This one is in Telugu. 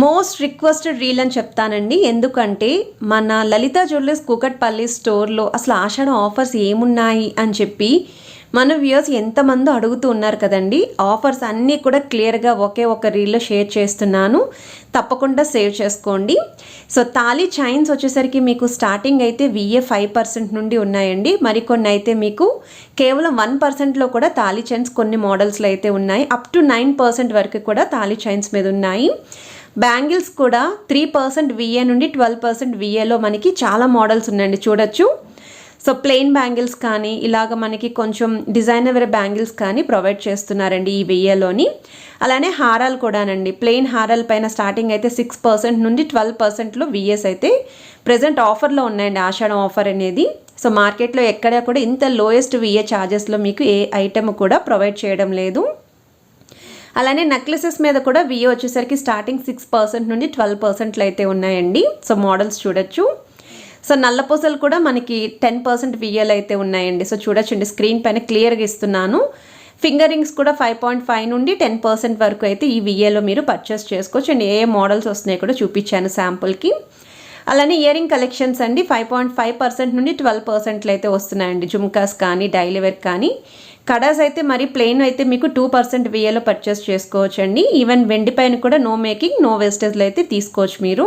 మోస్ట్ రిక్వెస్టెడ్ రీల్ అని చెప్తానండి. ఎందుకంటే మన లలిత జ్యువెలర్స్ కూకట్పల్లి స్టోర్లో అసలు ఆషాఢం ఆఫర్స్ ఏమున్నాయి అని చెప్పి మన వ్యూయర్స్ ఎంతమంది అడుగుతూ ఉన్నారు కదండి. ఆఫర్స్ అన్నీ కూడా క్లియర్గా ఒకే ఒక రీల్లో షేర్ చేస్తున్నాను. తప్పకుండా సేవ్ చేసుకోండి. సో తాళీ చైన్స్ వచ్చేసరికి మీకు స్టార్టింగ్ అయితే విఏ ఫైవ్ పర్సెంట్ నుండి ఉన్నాయండి. మరికొన్ని అయితే మీకు కేవలం వన్ పర్సెంట్లో కూడా తాళీ చైన్స్ కొన్ని మోడల్స్లో అయితే ఉన్నాయి. అప్ టు నైన్ పర్సెంట్ వరకు కూడా తాళీ చైన్స్ మీద ఉన్నాయి. బ్యాంగిల్స్ కూడా త్రీ పర్సెంట్ విఏ నుండి ట్వెల్వ్ పర్సెంట్ విఏలో మనకి చాలా మోడల్స్ ఉన్నాయండి చూడొచ్చు. సో ప్లెయిన్ బ్యాంగిల్స్ కానీ ఇలాగ మనకి కొంచెం డిజైనర్ వేరే బ్యాంగిల్స్ కానీ ప్రొవైడ్ చేస్తున్నారండి ఈ వెయ్యలోని అలానే హారాలు కూడానండి ప్లెయిన్ హారాల పైన స్టార్టింగ్ అయితే సిక్స్ పర్సెంట్ నుండి ట్వెల్వ్ పర్సెంట్లో విఎస్ అయితే ప్రజెంట్ ఆఫర్లో ఉన్నాయండి ఆషాఢం ఆఫర్ అనేది. సో మార్కెట్లో ఎక్కడ కూడా ఇంత లోయెస్ట్ విఏ ఛార్జెస్లో మీకు ఏ ఐటెం కూడా ప్రొవైడ్ చేయడం లేదు. అలానే నెక్లెసెస్ మీద కూడా విఏ వచ్చేసరికి స్టార్టింగ్ సిక్స్ పర్సెంట్ నుండి ట్వెల్వ్ పర్సెంట్లు అయితే ఉన్నాయండి. సో మోడల్స్ చూడొచ్చు. సో నల్లపూసలు కూడా మనకి టెన్ పర్సెంట్ విఏలు అయితే ఉన్నాయండి. సో చూడొచ్చండి. స్క్రీన్ పైన క్లియర్గా ఇస్తున్నాను. ఫింగర్ రింగ్స్ కూడా ఫైవ్ పాయింట్ ఫైవ్ నుండి టెన్ పర్సెంట్ వరకు అయితే ఈ విఏలో మీరు పర్చేస్ చేసుకోవచ్చు అండ్ ఏ మోడల్స్ వస్తున్నాయి కూడా చూపించాను శాంపుల్కి అలానే ఇయరింగ్ కలెక్షన్స్ అండి. ఫైవ్ పాయింట్ ఫైవ్ పర్సెంట్ నుండి ట్వెల్వ్ పర్సెంట్లు అయితే వస్తున్నాయండి. జుమ్కాస్ కానీ డైలీ వేర్ కానీ. కడాస్ అయితే మరి ప్లెయిన్ అయితే మీకు టూ పర్సెంట్ విఏలో పర్చేస్ చేసుకోవచ్చు అండి ఈవెన్ వెండి పైన కూడా నో మేకింగ్ నో వేస్టేజ్లో అయితే తీసుకోవచ్చు మీరు.